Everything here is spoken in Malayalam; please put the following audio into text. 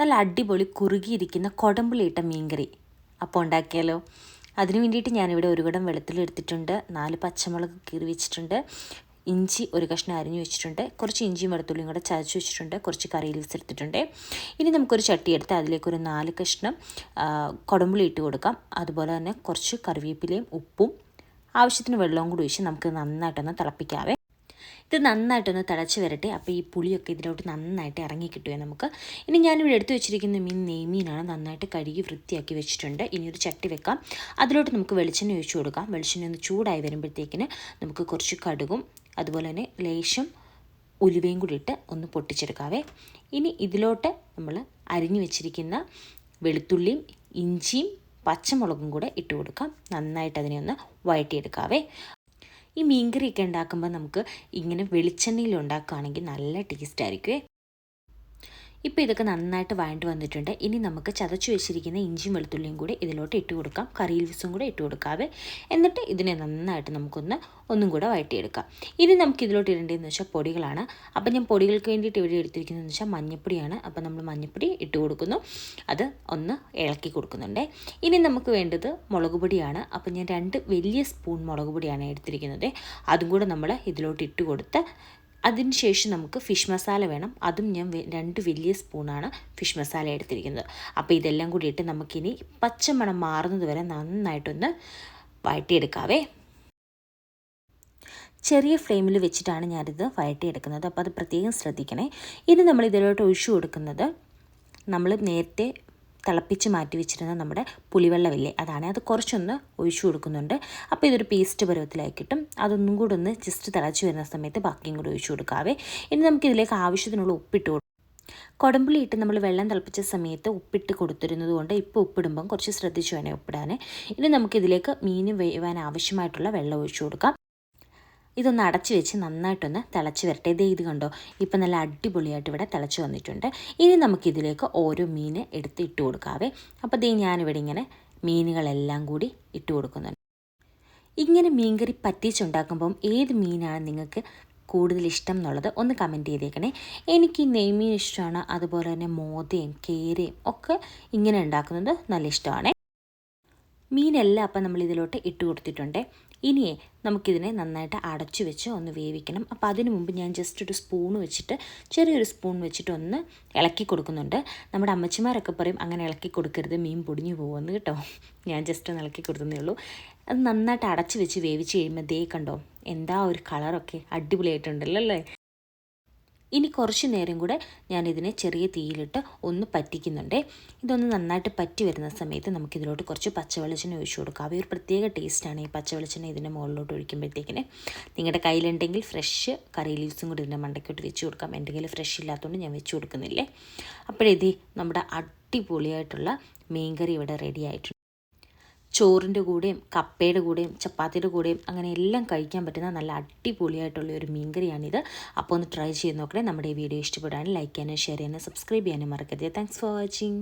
നല്ല അടിപൊളി കുറുകിയിരിക്കുന്ന കൊടമ്പുളിയിട്ട മീൻകറി. അപ്പോൾ ഉണ്ടാക്കിയാലോ? അതിന് വേണ്ടിയിട്ട് ഞാനിവിടെ ഒരു കുടം വെളുത്തിലെടുത്തിട്ടുണ്ട് നാല് പച്ചമുളക് കീറി വെച്ചിട്ടുണ്ട്. ഇഞ്ചി ഒരു കഷ്ണം അരിഞ്ഞു വെച്ചിട്ടുണ്ട്. കുറച്ച് ഇഞ്ചിയും വെളുത്തുള്ളിയും കൂടെ ചതച്ച് വെച്ചിട്ടുണ്ട്. കുറച്ച് കറി ലീവ്സ് എടുത്തിട്ടുണ്ട്. ഇനി നമുക്കൊരു ചട്ടി എടുത്ത് അതിലേക്ക് ഒരു നാല് കഷ്ണം കുടമ്പുളി ഇട്ട് കൊടുക്കാം. അതുപോലെ തന്നെ കുറച്ച് കറിവേപ്പിലയും ഉപ്പും ആവശ്യത്തിന് വെള്ളവും കൂടി ഒഴിച്ച് നമുക്ക് നന്നായിട്ടൊന്ന് തിളപ്പിക്കാവേ. ഇത് നന്നായിട്ടൊന്ന് തിളച്ച് വരട്ടെ. അപ്പോൾ ഈ പുളിയൊക്കെ ഇതിലോട്ട് നന്നായിട്ട് ഇറങ്ങി കിട്ടുമേ നമുക്ക്. ഇനി ഞാനിവിടെ എടുത്തു വെച്ചിരിക്കുന്ന മീൻ നെയ്മീനാണ് നന്നായിട്ട് കഴുകി വൃത്തിയാക്കി വെച്ചിട്ടുണ്ട്. ഇനി ഒരു ചട്ടി വെക്കാം. അതിലോട്ട് നമുക്ക് വെളിച്ചെണ്ണ ഒഴിച്ചു കൊടുക്കാം. വെളിച്ചെണ്ണ ഒന്ന് ചൂടായി വരുമ്പോഴത്തേക്കിന് നമുക്ക് കുറച്ച് കടുകും അതുപോലെ തന്നെ ലേശം ഉലുവയും കൂടി ഇട്ട് ഒന്ന് പൊട്ടിച്ചെടുക്കാവേ. ഇനി ഇതിലോട്ട് നമ്മൾ അരിഞ്ഞു വെച്ചിരിക്കുന്ന വെളുത്തുള്ളിയും ഇഞ്ചിയും പച്ചമുളകും കൂടെ ഇട്ട് കൊടുക്കാം. നന്നായിട്ട് അതിനെ ഒന്ന് വഴറ്റിയെടുക്കാവേ. ഈ മീൻകറിയൊക്കെ ഉണ്ടാക്കുമ്പോൾ നമുക്ക് ഇങ്ങനെ വെളിച്ചെണ്ണയിൽ ഉണ്ടാക്കുകയാണെങ്കിൽ നല്ല ടേസ്റ്റ് ആയിരിക്കുമേ ഇപ്പോൾ ഇതൊക്കെ നന്നായിട്ട് വഴണ്ട് വന്നിട്ടുണ്ട്. ഇനി നമുക്ക് ചതച്ചു വെച്ചിരിക്കുന്ന ഇഞ്ചിയും വെളുത്തുള്ളിയും കൂടി ഇതിലോട്ട് ഇട്ട് കൊടുക്കാം. കറി ലീവ്സും കൂടെ ഇട്ട് കൊടുക്കാവേ. എന്നിട്ട് ഇതിനെ നന്നായിട്ട് നമുക്കൊന്ന് ഒന്നും കൂടെ വഴറ്റിയെടുക്കാം. ഇനി നമുക്ക് ഇതിലോട്ട് ഇടേണ്ടതെന്ന് വെച്ചാൽ പൊടികളാണ്. അപ്പോൾ ഞാൻ പൊടികൾക്ക് വേണ്ടിയിട്ട് ഇവിടെ എടുത്തിരിക്കുന്നതെന്ന് വെച്ചാൽ മഞ്ഞപ്പൊടിയാണ്. അപ്പോൾ നമ്മൾ മഞ്ഞപ്പൊടി ഇട്ട് കൊടുക്കുന്നു. അത് ഒന്ന് ഇളക്കി കൊടുക്കുന്നുണ്ട്. ഇനി നമുക്ക് വേണ്ടത് മുളക് പൊടിയാണ്. അപ്പോൾ ഞാൻ രണ്ട് വലിയ സ്പൂൺ മുളക് പൊടിയാണ് എടുത്തിരിക്കുന്നത്. അതും കൂടെ നമ്മൾ ഇതിലോട്ട് ഇട്ട് കൊടുത്ത് അതിനുശേഷം നമുക്ക് ഫിഷ് മസാല വേണം. അതും ഞാൻ രണ്ട് വലിയ സ്പൂണാണ് ഫിഷ് മസാല എടുത്തിരിക്കുന്നത്. അപ്പോൾ ഇതെല്ലാം കൂടി ഇട്ട് നമുക്കിനി പച്ചമണം മാറുന്നത് വരെ നന്നായിട്ടൊന്ന് വഴറ്റിയെടുക്കാവേ. ചെറിയ ഫ്ലെയിമിൽ വെച്ചിട്ടാണ് ഞാനിത് വഴറ്റിയെടുക്കുന്നത്. അപ്പോൾ അത് പ്രത്യേകം ശ്രദ്ധിക്കണേ. ഇനി നമ്മൾ ഇതിലോട്ട് ഒഴിച്ചു കൊടുക്കുന്നത് നമ്മൾ നേരത്തെ തിളപ്പിച്ച് മാറ്റി വെച്ചിരുന്ന നമ്മുടെ പുളിവെള്ളമില്ലേ അതാണ്. അത് കുറച്ചൊന്ന് ഒഴിച്ചു കൊടുക്കുന്നുണ്ട്. അപ്പോൾ ഇതൊരു പേസ്റ്റ് പരുവത്തിലായി കിട്ടും അതൊന്നും കൂടെ ഒന്ന് ജസ്റ്റ് തിളച്ച് വരുന്ന സമയത്ത് ബാക്കിയും കൂടെ ഒഴിച്ചു കൊടുക്കാവേ. ഇനി നമുക്ക് ഇതിലേക്ക് ആവശ്യത്തിനുള്ള ഉപ്പിട്ട് കൊടുക്കും. കൊടമ്പുളി ഇട്ട് നമ്മൾ വെള്ളം തിളപ്പിച്ച സമയത്ത് ഉപ്പിട്ട് കൊടുത്തിരുന്നത് കൊണ്ട് ഇപ്പോൾ ഉപ്പിടുമ്പം കുറച്ച് ശ്രദ്ധിച്ചു വേണേ ഉപ്പിടാൻ ഇനി നമുക്കിതിലേക്ക് മീൻ വേവാൻ ആവശ്യമായിട്ടുള്ള വെള്ളം ഒഴിച്ചു കൊടുക്കാം. ഇതൊന്ന് അടച്ചു വെച്ച് നന്നായിട്ടൊന്ന് തിളച്ച് വരട്ടെ. ഇതേ ഇത് കണ്ടോ? ഇപ്പം നല്ല അടിപൊളിയായിട്ട് ഇവിടെ തിളച്ച് വന്നിട്ടുണ്ട്. ഇനി നമുക്കിതിലേക്ക് ഓരോ മീൻ എടുത്ത് ഇട്ട് കൊടുക്കാവേ. അപ്പോൾ ദേ ഞാനിവിടെ ഇങ്ങനെ മീനുകളെല്ലാം കൂടി ഇട്ട് കൊടുക്കുന്നുണ്ട്. ഇങ്ങനെ മീൻകറി പറ്റിച്ചുണ്ടാക്കുമ്പം ഏത് മീനാണ് നിങ്ങൾക്ക് കൂടുതൽ ഇഷ്ടം എന്നുള്ളത് ഒന്ന് കമന്റ് ചെയ്തേക്കണേ. എനിക്ക് നെയ്മീൻ ഇഷ്ടമാണ്. അതുപോലെ തന്നെ മോതയും കേരയും ഒക്കെ ഇങ്ങനെ ഉണ്ടാക്കുന്നത് നല്ല ഇഷ്ടമാണ്. മീനെല്ലാം അപ്പം നമ്മൾ ഇതിലോട്ട് ഇട്ട് കൊടുത്തിട്ടുണ്ട്. ഇനിയേ നമുക്കിതിനെ നന്നായിട്ട് അടച്ചു വെച്ച് ഒന്ന് വേവിക്കണം. അപ്പോൾ അതിനു മുമ്പ് ഞാൻ ജസ്റ്റ് ഒരു സ്പൂൺ വെച്ചിട്ട് ചെറിയൊരു സ്പൂൺ വെച്ചിട്ട് ഒന്ന് ഇളക്കി കൊടുക്കുന്നുണ്ട്. നമ്മുടെ അമ്മച്ചിമാരൊക്കെ പറയും അങ്ങനെ ഇളക്കി കൊടുക്കരുത് മീൻ പൊടിഞ്ഞു പോകുമെന്ന് കേട്ടോ. ഞാൻ ജസ്റ്റ് ഒന്ന് ഇളക്കി കൊടുത്തതേ ഉള്ളൂ. അത് നന്നായിട്ട് അടച്ചു വെച്ച് വേവിച്ച് കഴിയുമ്പോൾ ദേ കണ്ടോ എന്താ ഒരു കളറൊക്കെ അടിപൊളിയായിട്ടുണ്ടല്ലോ അല്ലേ? ഇനി കുറച്ച് നേരം കൂടെ ഞാനിതിനെ ചെറിയ തീയിലിട്ട് ഒന്ന് പറ്റിക്കുന്നുണ്ട്. ഇതൊന്ന് നന്നായിട്ട് പറ്റി വരുന്ന സമയത്ത് നമുക്കിതിലോട്ട് കുറച്ച് പച്ചവെളിച്ചെണ്ണ ഒഴിച്ചു കൊടുക്കാം. ഒരു പ്രത്യേക ടേസ്റ്റാണ് ഈ പച്ചവെളിച്ചെണ്ണ ഇതിന്റെ മുകളിലോട്ട് ഒഴിക്കുമ്പോഴത്തേക്കിന്. നിങ്ങളുടെ കയ്യിലുണ്ടെങ്കിൽ ഫ്രഷ് കറി ലീവ്സും കൂടി ഇതിന്റെ മണ്ടയ്ക്കോട്ട് വെച്ച് കൊടുക്കാം. കയ്യിൽ ഫ്രഷ് ഇല്ലാത്തതുകൊണ്ട് ഞാൻ വെച്ച് കൊടുക്കുന്നില്ലേ. അപ്പോഴേതി നമ്മുടെ അടിപൊളിയായിട്ടുള്ള മീൻകറി ഇവിടെ റെഡി ആയിട്ടുണ്ട്. ചോറിന്റെ കൂടെയും കപ്പയുടെ കൂടെയും ചപ്പാത്തിയുടെ കൂടെയും അങ്ങനെ എല്ലാം കഴിക്കാൻ പറ്റുന്ന നല്ല അടിപൊളിയായിട്ടുള്ള ഒരു മീൻകറിയാണിത്. അപ്പോൾ ഒന്ന് ട്രൈ ചെയ്ത് നോക്കണേ. നമ്മുടെ ഈ വീഡിയോ ഇഷ്ടപ്പെടാനും ലൈക്ക് ചെയ്യാനും ഷെയർ ചെയ്യാനും സബ്സ്ക്രൈബ് ചെയ്യാനും മറക്കരുത്. Thanks for watching